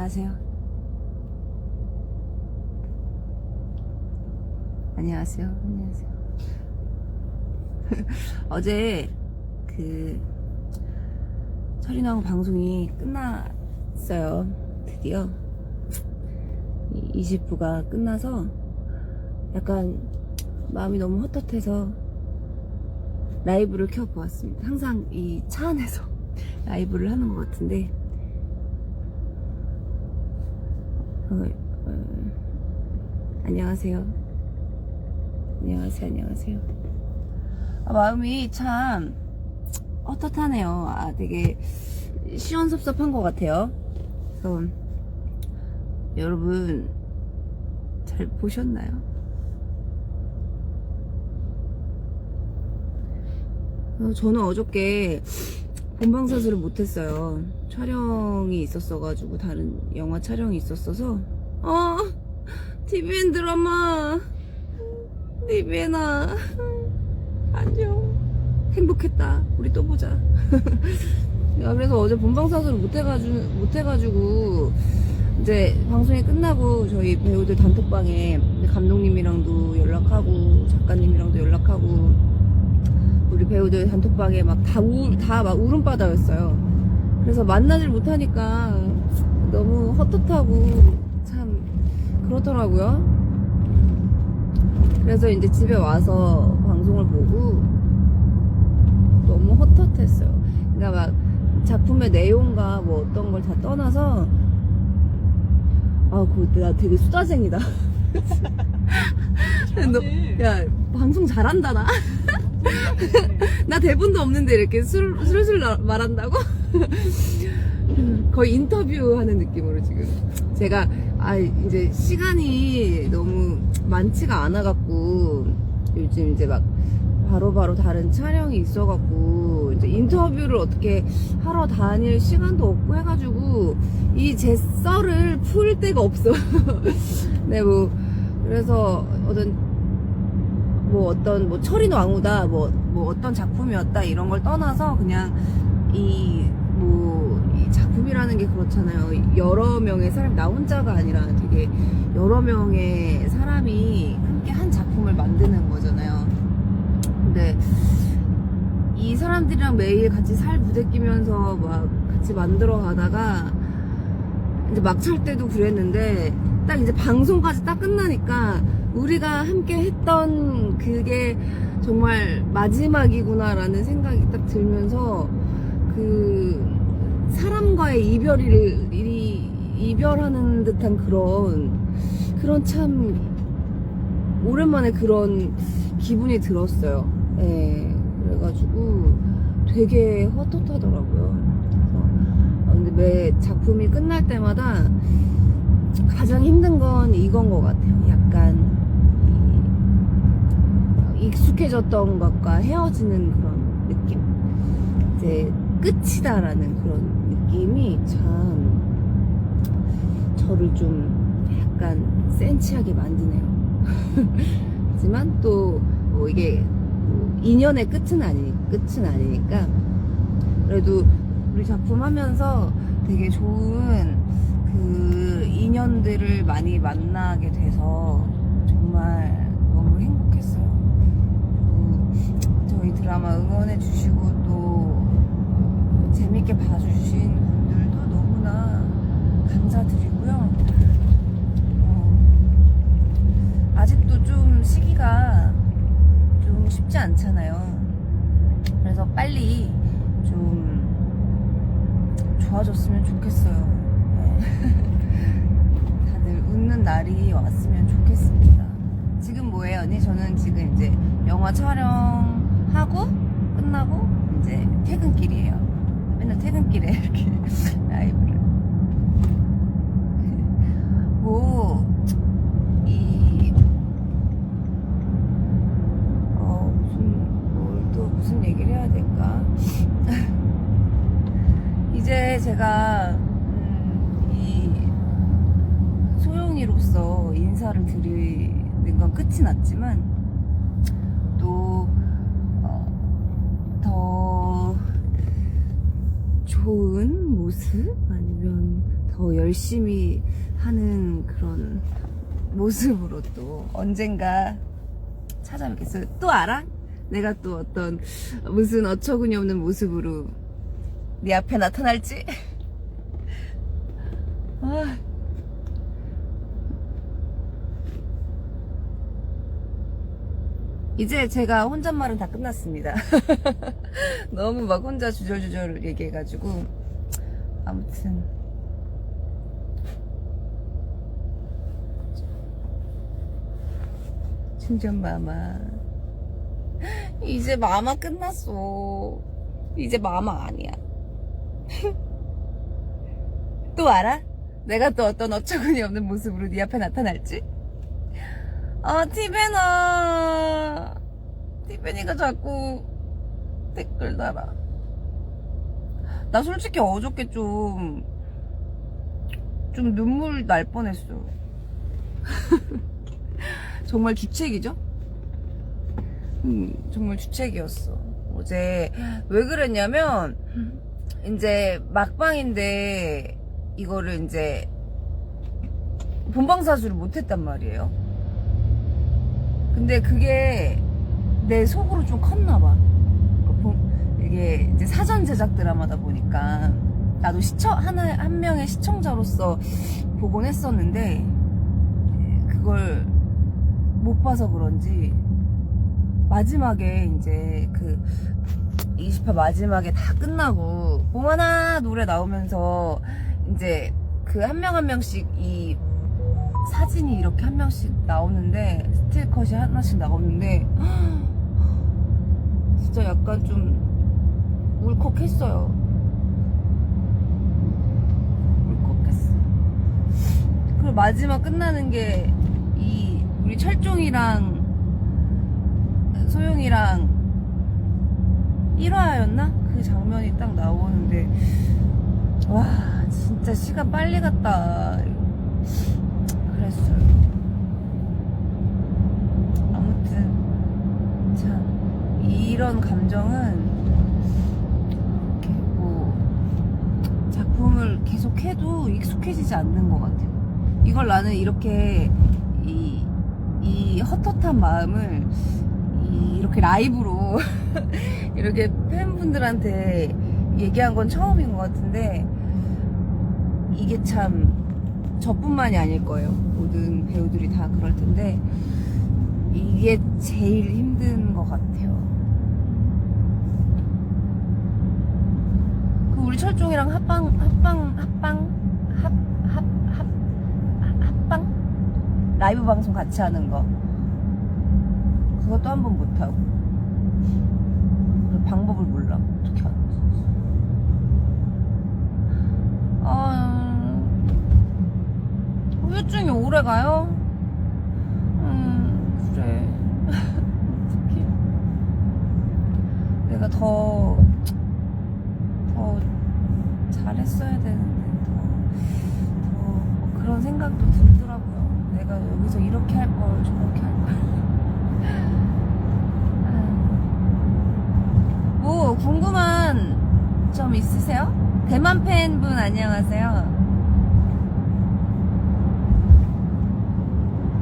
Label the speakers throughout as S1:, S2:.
S1: 안녕하세요. 안녕하세요. 안녕하세요. 어제 그 철인왕 방송이 끝났어요. 드디어 20부가 끝나서 약간 마음이 너무 헛헛해서 라이브를 켜보았습니다. 항상 이 차 안에서 라이브를 하는 것 같은데 어, 어, 안녕하세요. 안녕하세요. 안녕하세요. 아, 마음이 참 헛헛하네요. 아, 되게 시원섭섭한 것 같아요. 그래서 여러분 잘 보셨나요? 어, 저는 어저께 본방사수를 못했어요. 촬영이 있었어가지고 다른 영화 촬영이 있었어서. 어? TVN 드라마. TVN아. 안녕. 행복했다. 우리 또 보자. 야, 그래서 어제 본방사수를 못해가지고 못해가지고 이제 방송이 끝나고 저희 배우들 단톡방에 감독님이랑도 연락하고 작가님이랑도 연락하고 우리 배우들 단톡방에 막다 우, 다막 울음바다였어요. 그래서 만나질 못하니까 너무 헛헛하고 참 그렇더라고요. 그래서 이제 집에 와서 방송을 보고 너무 헛헛했어요. 그러니까 막 작품의 내용과 뭐 어떤 걸 다 떠나서 아, 그나 되게 수다쟁이다. 너, 야, 방송 잘한다, 나. 나 대본도 없는데 이렇게 술, 술술 나- 말한다고? 거의 인터뷰 하는 느낌으로 지금. 제가, 아, 이제 시간이 너무 많지가 않아 갖고, 요즘 이제 막, 바로 바로 다른 촬영이 있어 갖고, 이제 인터뷰를 어떻게 하러 다닐 시간도 없고 해 가지고, 이 제 썰을 풀 데가 없어. 네, 뭐, 그래서 어떤, 뭐 어떤, 뭐 철인 왕후다, 뭐, 뭐 어떤 작품이었다, 이런 걸 떠나서 그냥 이, 뭐, 이 작품이라는 게 그렇잖아요. 여러 명의 사람, 나 혼자가 아니라 되게 여러 명의 사람이 함께 한 작품을 만드는 거잖아요. 근데 이 사람들이랑 매일 같이 살 부대끼면서 막 같이 만들어 가다가 이제 막찰 때도 그랬는데 딱 이제 방송까지 딱 끝나니까 우리가 함께 했던 그게 정말 마지막이구나라는 생각이 딱 들면서 그 사람과의 이별을 이 이별하는 듯한 그런 그런 참 오랜만에 그런 기분이 들었어요. 예. 그래가지고 되게 헛헛하더라고요. 그래서 어, 근데 매 작품이 끝날 때마다 가장 힘든 건 이건 것 같아요. 약간 이 익숙해졌던 것과 헤어지는 그런 느낌. 이제 끝이다라는 그런 느낌이 참 저를 좀 약간 센치하게 만드네요. 하지만 또 뭐 이게 뭐 인연의 끝은 아니 끝은 아니니까 그래도 우리 작품 하면서 되게 좋은 그 인연들을 많이 만나게 돼서 정말 드라마 응원해 주시고 또 재밌게 봐주신 분들도 너무나 감사드리고요. 어, 아직도 좀 시기가 좀 쉽지 않잖아요. 그래서 빨리 좀 좋아졌으면 좋겠어요. 네. 다들 웃는 날이 왔으면 좋겠습니다. 지금 뭐예요, 언니? 저는 지금 이제 영화 촬영 하고 끝나고 이제 퇴근길이에요. 맨날 퇴근길에 이렇게 라이브를. 뭐, 이, 어, 무슨, 뭘 또 무슨 얘기를 해야 될까? 이제 제가, 음, 이, 소영이로서 인사를 드리는 건 끝이 났지만, 또, 어, 더 좋은 모습? 아니면 더 열심히 하는 그런 모습으로 또 언젠가 찾아뵙겠어요. 또 알아? 내가 또 어떤 무슨 어처구니 없는 모습으로 네 앞에 나타날지? 아. 이제 제가 혼잣말은 다 끝났습니다. 너무 막 혼자 주절주절 얘기해가지고 아무튼 충전 마마 이제 마마 끝났어 이제 마마 아니야 또 알아? 내가 또 어떤 어처구니 없는 모습으로 네 앞에 나타날지? 아 티베나 티베니가 자꾸 댓글 달아 나 솔직히 어저께 좀, 좀 눈물 날 뻔했어. 정말 주책이죠? 음, 정말 주책이었어. 어제, 왜 그랬냐면, 이제 막방인데, 이거를 이제, 본방사수를 못했단 말이에요. 근데 그게 내 속으로 좀 컸나 봐. 이게 이제 사전 제작 드라마다 보니까 나도 시청 하나 한 명의 시청자로서 보곤 했었는데 그걸 못 봐서 그런지 마지막에 이제 그 20화 마지막에 다 끝나고 봄하나 노래 나오면서 이제 그 한 명한 명씩 이 사진이 이렇게 한 명씩 나오는데 스틸컷이 하나씩 나오는데 진짜 약간 좀 울컥했어요. 울컥했어. 그리고 마지막 끝나는 게 이 우리 철종이랑 소영이랑 1화였나? 그 장면이 딱 나오는데 와 진짜 시간 빨리 갔다 그랬어요. 아무튼 참 이런 감정은 이렇게 뭐 작품을 계속 해도 익숙해지지 않는 것 같아요. 이걸 나는 이렇게 이, 이 헛헛한 마음을 이, 이렇게 라이브로 이렇게 팬분들한테 얘기한 건 처음인 것 같은데 이게 참 저뿐만이 아닐 거예요. 모든 배우들이 다 그럴 텐데 이게 제일 힘든 것 같아요. 그 우리 철종이랑 합방 합방 합방 합 합 합 합방 라이브 방송 같이 하는 거 그것도 한 번 못 하고 그 방법을 몰라 어떻게 하는지. 아 후유증이 오래 가요? 음 그래 어떡해 내가 더 더 잘했어야 되는데 더, 더 그런 생각도 들더라고요. 내가 여기서 이렇게 할 걸 저렇게 할 걸. 아. 뭐 궁금한 점 있으세요? 대만 팬분 안녕하세요.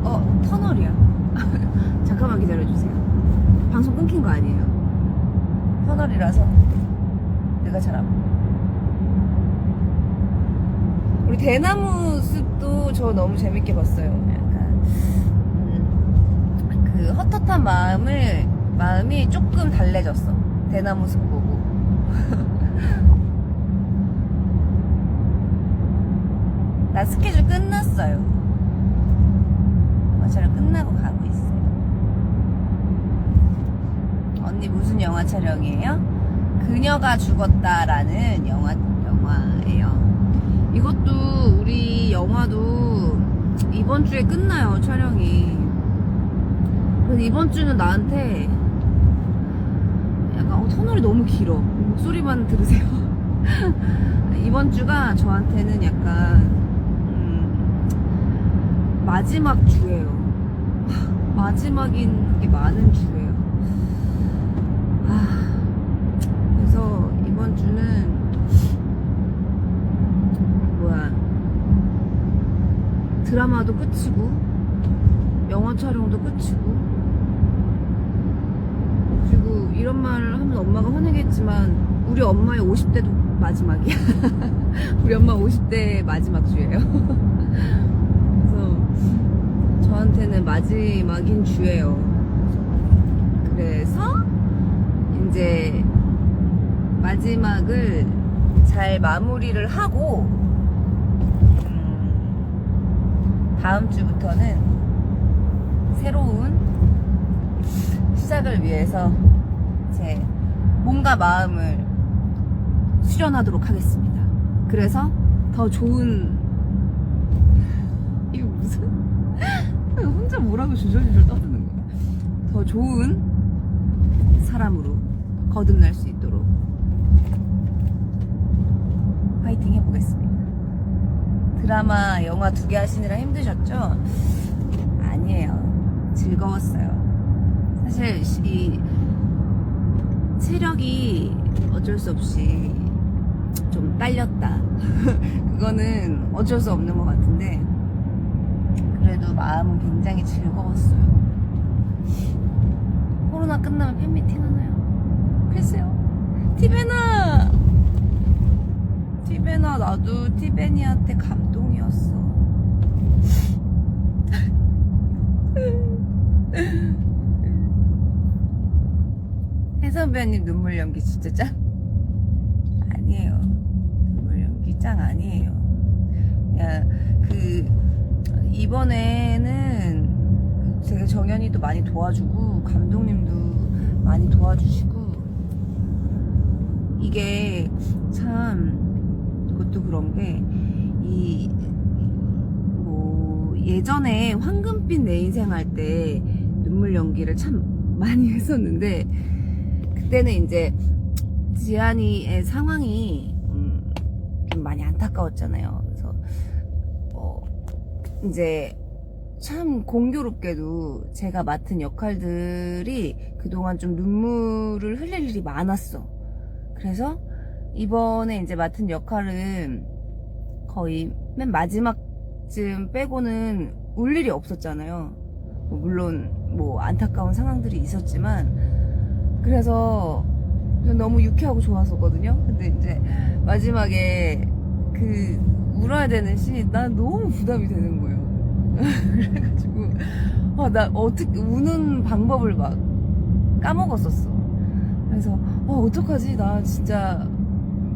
S1: 어 터널이야. 잠깐만 기다려주세요. 방송 끊긴 거 아니에요? 터널이라서 내가 잘 안. 우리 대나무 숲도 저 너무 재밌게 봤어요. 약간 음, 그 헛헛한 마음을 마음이 조금 달래졌어. 대나무 숲 보고. 나 스케줄 끝났어요. 영화 촬영 끝나고 가고 있어요. 언니 무슨 영화 촬영이에요? 그녀가 죽었다라는 영화 영화예요. 이것도 우리 영화도 이번 주에 끝나요 촬영이. 이번 주는 나한테 약간 어, 터널이 너무 길어. 목소리만 들으세요. 이번 주가 저한테는 약간 음, 마지막 주예요. 마지막인 게 많은 주예요. 아, 그래서 이번 주는 뭐야? 드라마도 끝이고 영화 촬영도 끝이고 그리고 이런 말을 하면 엄마가 화내겠지만 우리 엄마의 50대도 마지막이야. 우리 엄마 50대 마지막 주예요. 그래서 저한테는 마지막인 주예요 그래서 이제 마지막을 잘 마무리를 하고 음, 다음 주부터는 새로운 시작을 위해서 제 몸과 마음을 수련하도록 하겠습니다. 그래서 더 좋은 이거 무슨 혼자 뭐라고 주저주저 떠드는 거야? 더 좋은 사람으로 거듭날 수 있도록 파이팅 해보겠습니다. 드라마, 영화 두 개 하시느라 힘드셨죠? 아니에요. 즐거웠어요. 사실 이 체력이 어쩔 수 없이 좀 딸렸다. 그거는 어쩔 수 없는 것 같은데 그래도 마음은 굉장히 즐거웠어요. 코로나 끝나면 팬미팅 하나요? 글쎄요. 티베나! 티베나, 나도 티베니한테 감동이었어. 해선배님 눈물 연기 진짜 짱? 아니에요. 눈물 연기 짱 아니에요. 야, 그, 이번에는 제가 정연이도 많이 도와주고, 감독님도 많이 도와주시고, 이게 참, 그것도 그런 게, 이, 뭐, 예전에 황금빛 내 인생 할 때 눈물 연기를 참 많이 했었는데, 그때는 이제 지안이의 상황이 음, 좀 많이 안타까웠잖아요. 이제 참 공교롭게도 제가 맡은 역할들이 그동안 좀 눈물을 흘릴 일이 많았어. 그래서 이번에 이제 맡은 역할은 거의 맨 마지막쯤 빼고는 울 일이 없었잖아요. 뭐 물론 뭐 안타까운 상황들이 있었지만 그래서 너무 유쾌하고 좋았었거든요. 근데 이제 마지막에 그 울어야 되는 씬이 난 너무 부담이 되는 거예요. 그래가지고 아, 나 어떻게 우는 방법을 막 까먹었었어. 그래서 어 어떡하지? 나 진짜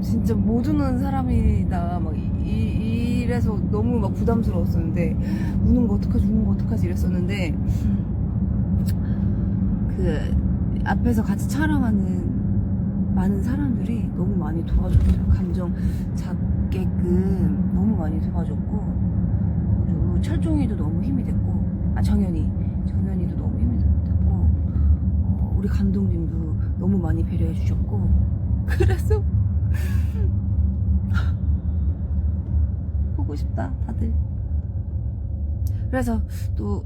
S1: 진짜 못 우는 사람이다. 막 이, 이래서 너무 막 부담스러웠었는데 우는 거 어떡하지? 우는 거 어떡하지? 이랬었는데 그 앞에서 같이 촬영하는 많은 사람들이 너무 많이 도와줬어요. 감정 너무 많이 도와줬고 그리고 철종이도 너무 힘이 됐고 아 정연이 정연이도 너무 힘이 됐고 어, 우리 감독님도 너무 많이 배려해 주셨고 그래서 보고 싶다 다들 그래서 또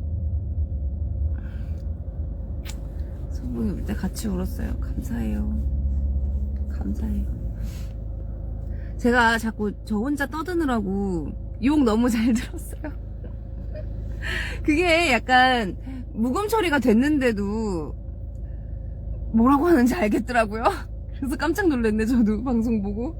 S1: 성봉이 울때 같이 울었어요. 감사해요. 감사해요. 제가 자꾸 저 혼자 떠드느라고 욕 너무 잘 들었어요. 그게 약간 무금 처리가 됐는데도 뭐라고 하는지 알겠더라고요. 그래서 깜짝 놀랐네, 저도 방송 보고.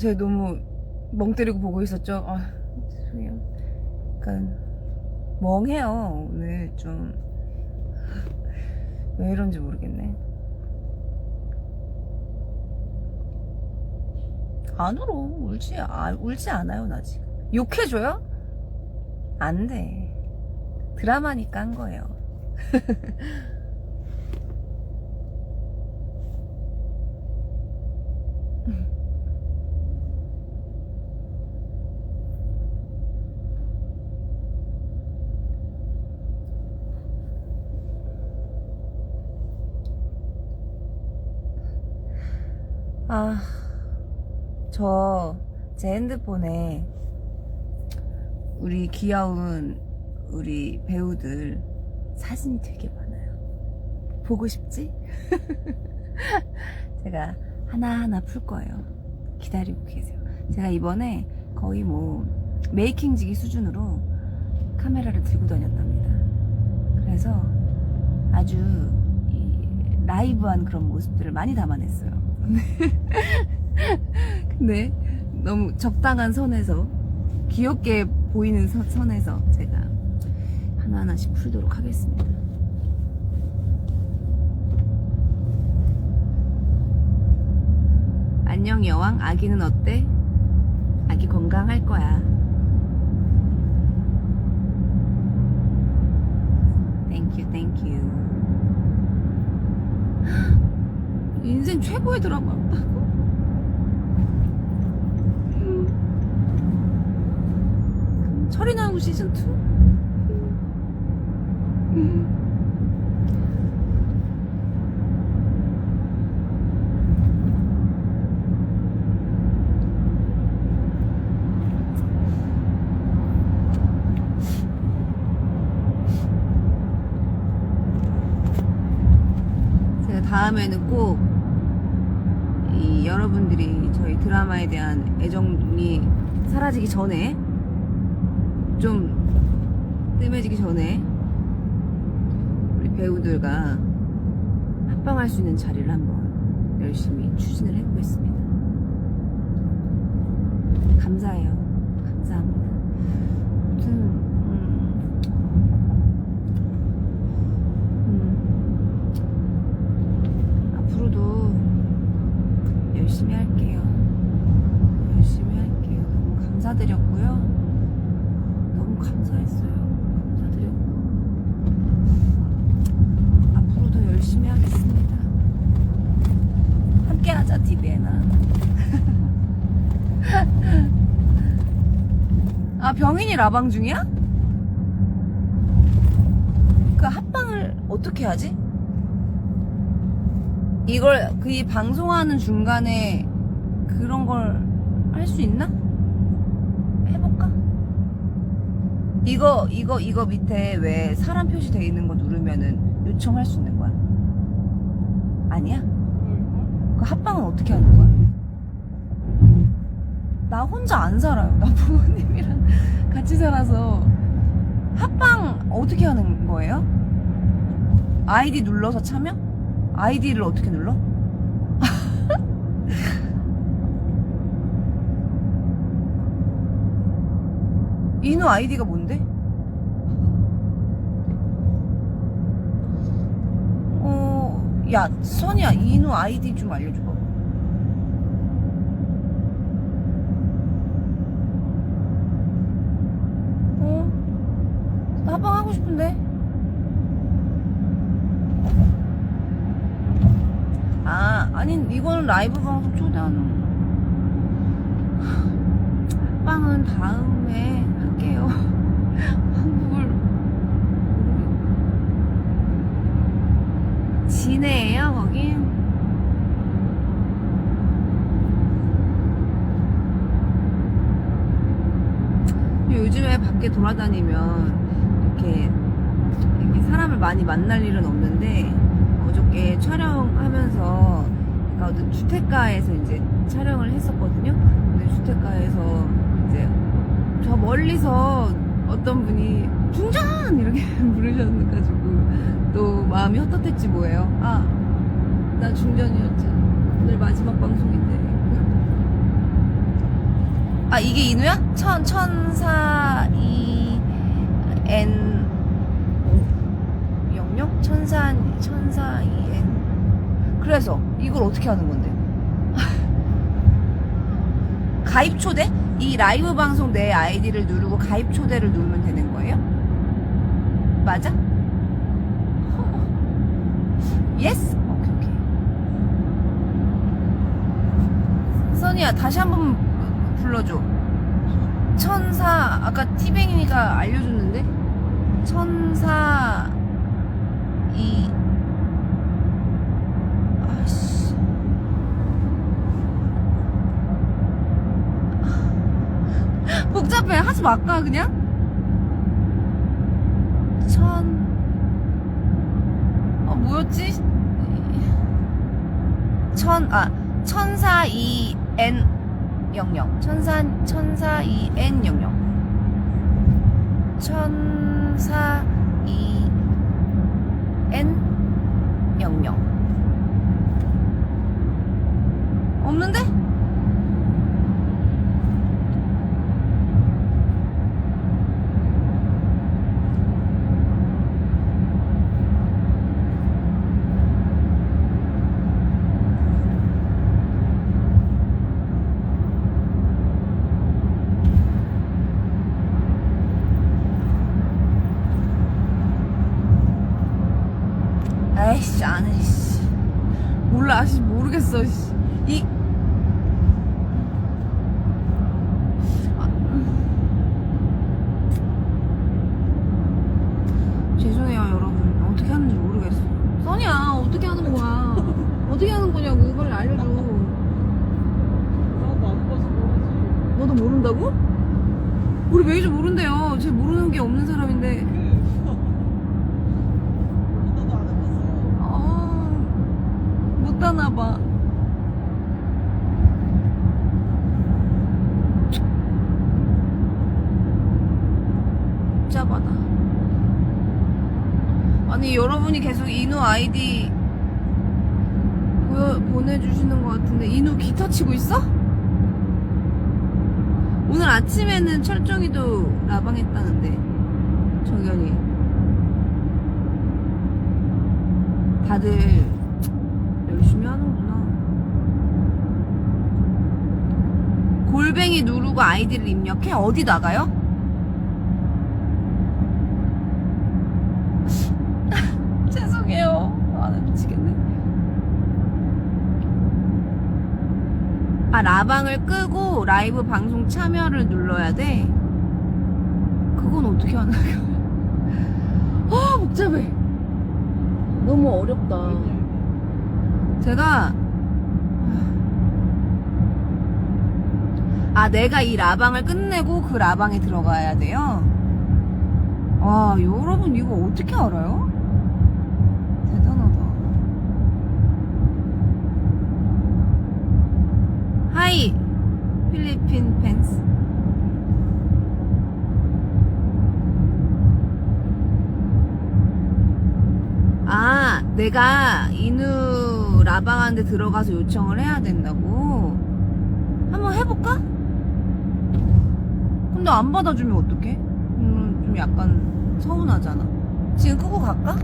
S1: 제가 너무 멍 때리고 보고 있었죠? 아, 죄송해요. 약간, 멍해요, 오늘 좀. 왜 이런지 모르겠네. 안 울어. 울지, 아, 울지 않아요, 나 지금. 욕해줘요? 안 돼. 드라마니까 한 거예요. 아, 저 제 핸드폰에 우리 귀여운 우리 배우들 사진이 되게 많아요. 보고 싶지? 제가 하나하나 풀 거예요. 기다리고 계세요. 제가 이번에 거의 뭐 메이킹지기 수준으로 카메라를 들고 다녔답니다. 그래서 아주 이 라이브한 그런 모습들을 많이 담아냈어요. 근데 너무 적당한 선에서 귀엽게 보이는 선- 선에서 제가 하나하나씩 풀도록 하겠습니다. 안녕 여왕 아기는 어때? 아기 건강할 거야. 인생 최고의 드라마. 철이 나고 시즌 2? 제가 다음에는 꼭 이 여러분들이 저희 드라마에 대한 애정이 사라지기 전에 좀 뜸해지기 전에 우리 배우들과 합방할 수 있는 자리를 한번 열심히 추진을 해보겠습니다. 감사해요. 감사합니다. 아무튼 음, 음, 앞으로도 열심히 할게요. 열심히 할게요. 너무 감사드렸고요. 너무 감사했어요. 감사드렸고. 앞으로도 열심히 하겠습니다. 함께 하자, TV에나. 아, 병인이 라방 중이야? 그 합방을 어떻게 하지? 이걸 그이 방송하는 중간에 그런 걸 할 수 있나? 해볼까? 이거 이거 이거 밑에 왜 사람 표시 돼 있는 거 누르면은 요청할 수 있는 거야? 아니야? 그 합방은 어떻게 하는 거야? 나 혼자 안 살아요. 나 부모님이랑 같이 살아서 합방 어떻게 하는 거예요? 아이디 눌러서 참여? 아이디를 어떻게 눌러? 인우 아이디가 뭔데? 어, 야, 선이야, 인우 아이디 좀 알려줘봐. 어? 나 합방하고 싶은데? 아, 아니, 이거는 라이브 방송 초대하는 거. 합방은 다음에 할게요. 한국을. 진해예요, 거긴? 요즘에 밖에 돌아다니면 이렇게, 이렇게 사람을 많이 만날 일은 없는데 어저께 촬영하면서 그러니까 주택가에서 이제 촬영을 했었거든요. 근데 주택가에서 저 멀리서 어떤 분이 중전 이렇게 부르셔가지고 또 마음이 헛헛했지 뭐예요. 아, 나 중전이었지. 오늘 마지막 방송인데. 아 이게 인우야? 천 천사 이 엔 영영 천사 천사 이 엔 그래서 이걸 어떻게 하는 건데? 가입 초대? 이 라이브 방송 내 아이디를 누르고 가입 초대를 누르면 되는 거예요? 맞아? 예스? 오케이 오케이. 선이야 다시 한 번 불러줘. 천사 아까 티뱅이가 알려줬는데 천사 이 아씨 복잡해. 하지 말까, 그냥? 천. 어, 뭐였지? 천, 아, 천사 이 N 영영. 천사, 천사 이 N 영영. 천사 이 N 영영. 없는데? 에이씨 안해 씨 몰라 아직 모르겠어 씨. 이 아. 죄송해요 여러분 어떻게 하는지 모르겠어 써니야 어떻게 하는 거야 어떻게 하는 거냐고 빨리 알려줘
S2: 나도 안 봐서 모르지.
S1: 너도 모른다고? 우리 메이저 모른대요 쟤 모르는 게 없는 사람인데
S2: 나도 안 해봤어.
S1: 아, 못 따나 봐. 복잡하다. 아니 여러분이 계속 인우 아이디 보여, 보내주시는 것 같은데 인우 기타 치고 있어? 오늘 아침에는 철종이도 라방했다는데 정연이 다들 열심히 하는구나. 골뱅이 누르고 아이디를 입력해? 어디 나가요? 죄송해요. 아, 나 미치겠네. 아, 라방을 끄고 라이브 방송 참여를 눌러야 돼? 그건 어떻게 거야? 아, 복잡해. 너무 어렵다. 제가 아 내가 이 라방을 끝내고 그 라방에 들어가야 돼요. 와 여러분 이거 어떻게 알아요? 대단하다. 하이 필리핀 펜스. 아, 내가 이누 라방한테 들어가서 요청을 해야 된다고? 한번 해볼까? 근데 안 받아주면 어떡해? 음, 좀 약간 서운하잖아. 지금 끄고 갈까?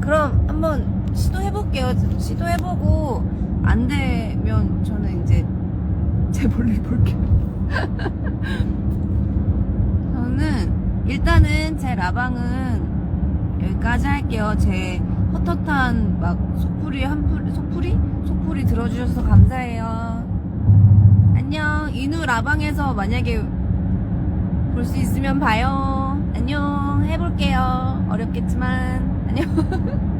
S1: 그럼 한번 시도해볼게요. 시도해보고, 안 되면 저는 이제 제 볼일 볼게요. 저는 일단은 제 라방은 여기까지 할게요. 제 헛헛한 막 속풀이 한풀 속풀이 속풀이 들어주셔서 감사해요. 안녕. 이누 라방에서 만약에 볼 수 있으면 봐요. 안녕. 해볼게요. 어렵겠지만 안녕.